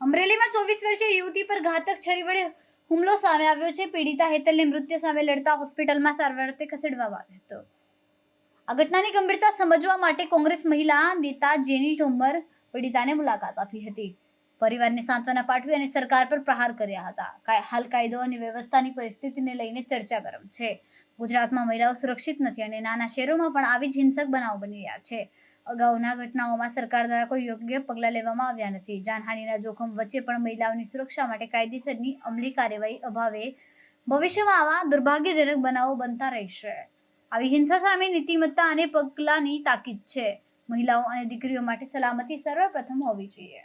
અમરેલીમાં ચોવીસ વર્ષીય યુવતી પર ઘાતક છરી વડે હુમલો સામે આવ્યો છે. પીડિતા હેતલને મૃત્યુ સામે લડતા હોસ્પિટલમાં સારવાર અર્થે ખસેડવામાં આવ્યો હતો. આ ઘટનાની ગંભીરતા સમજવા માટે કોંગ્રેસ મહિલા નેતા જેની ઠોમર પીડિતાને મુલાકાત આપી હતી. પરિવારને સાંત્વના પાઠવી અને સરકાર પર પ્રહાર કર્યા હતા. હાલ કાયદો અને વ્યવસ્થાની પરિસ્થિતિને લઈને ચર્ચા ગરમ છે. ગુજરાતમાં મહિલાઓ સુરક્ષિત નથી અને નાના શહેરોમાં પણ આવી જ હિંસક બનાવો બની રહ્યા છે. અગાઉના ઘટનાઓમાં સરકાર દ્વારા કોઈ યોગ્ય પગલાં લેવામાં આવ્યા નથી. જાનહાનિના જોખમ વચ્ચે પણ મહિલાઓની સુરક્ષા માટે કાયદેસરની અમલી કાર્યવાહી અભાવે ભવિષ્યમાં આવા દુર્ભાગ્યજનક બનાવો બનતા રહેશે. આવી હિંસા સામે નીતિમત્તા અને પગલાંની તાકીદ છે. મહિલાઓ અને દીકરીઓ માટે સલામતી સર્વપ્રથમ હોવી જોઈએ.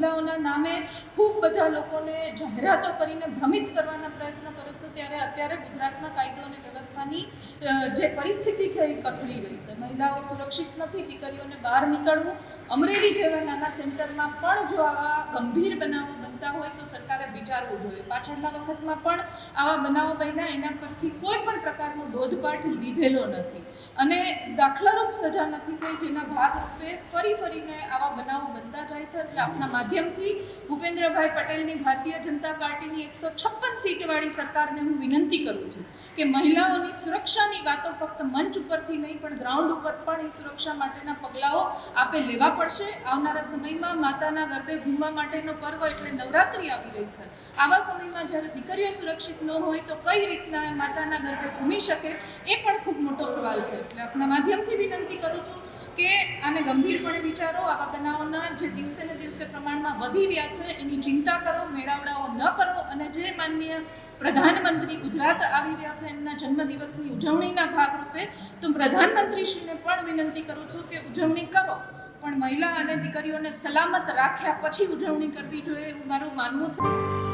મહિલાઓના નામે ખૂબ બધા લોકોને જાહેરાતો કરીને ભ્રમિત કરવાના પ્રયત્ન કરે છે. ત્યારે અત્યારે ગુજરાતમાં કાયદો અને વ્યવસ્થાની જે પરિસ્થિતિ છે એ કથળી રહી છે. મહિલાઓ સુરક્ષિત નથી, દીકરીઓને બહાર નીકળવું. અમરેલી જેવા નાના સેન્ટરમાં પણ જો આવા ગંભીર બનાવો બનતા હોય તો સરકારે વિચારવું જોઈએ. પાછળના વખતમાં પણ આવા બનાવો બન્યા, એના પરથી કોઈ પણ પ્રકારનો બોધપાઠ લીધેલો નથી. અને દાખલારૂપ સજા નથી થઈ, જેના ભાગરૂપે ફરી ફરીને આવા બનાવો બનતા જાય છે. એટલે આપના માધ્યમથી ભૂપેન્દ્રભાઈ પટેલની ભારતીય જનતા પાર્ટીની એકસો છપ્પન સીટવાળી સરકારને હું વિનંતી કરું છું કે મહિલાઓની સુરક્ષાની વાતો ફક્ત મંચ ઉપરથી નહીં, પણ ગ્રાઉન્ડ ઉપર પણ એ સુરક્ષા માટેના પગલાઓ આપે લેવા પડશે. આવનારા સમયમાં માતાના ગર્ભે ઘૂમવા માટેનો પર્વ એટલે નવરાત્રિ આવી રહી છે. આવા સમયમાં જ્યારે દીકરીઓ સુરક્ષિત ન હોય તો કઈ રીતના માતાના ગર્ભે ઘૂમી શકે, એ પણ ખૂબ મોટો સવાલ છે. એટલે આપના માધ્યમથી વિનંતી કરું છું કે આને ગંભીરપણે વિચારો. આવા બનાવોના જે દિવસે ને દિવસે પ્રમાણમાં વધી રહ્યા છે, એની ચિંતા કરો, મેળાવડાઓ ન કરો અને માનનીય પ્રધાનમંત્રી ગુજરાત આવી રહ્યા છે એમના જન્મદિવસની ઉજવણીના ભાગરૂપે, તો પ્રધાનમંત્રીશ્રીને પણ વિનંતી કરું છું કે ઉજવણી કરો, પણ મહિલા અને દીકરીઓને સલામત રાખ્યા પછી ઉજવણી કરવી જોઈએ એવું મારું માનવું છે.